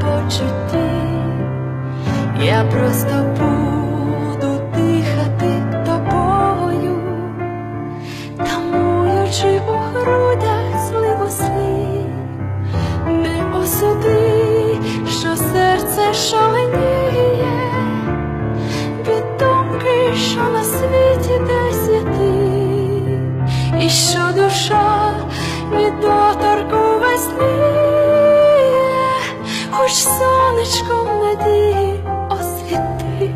почутті, я просто буду дихати тобою, тамуючи у грудях зливу слів, не осуди, що серце шаленіє від думки, що на світі десь є ти, і що хоч сонечком надії освіти,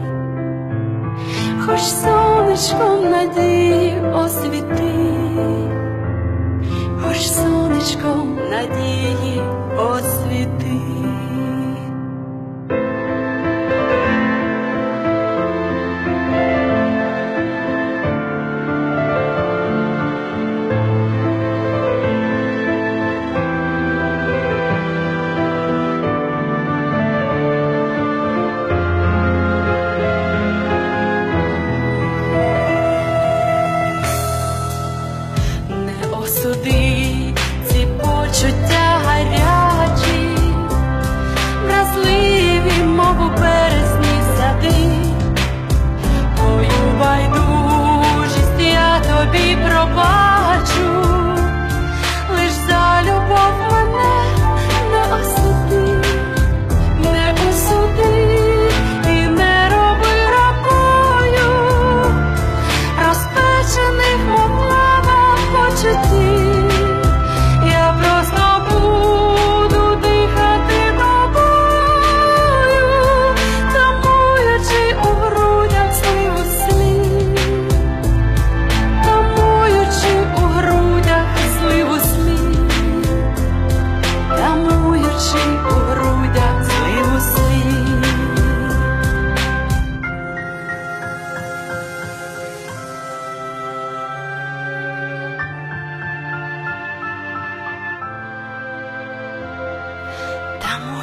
хоч сонечком надії освіти, хоч сонечком надії. туди ці почуття. tan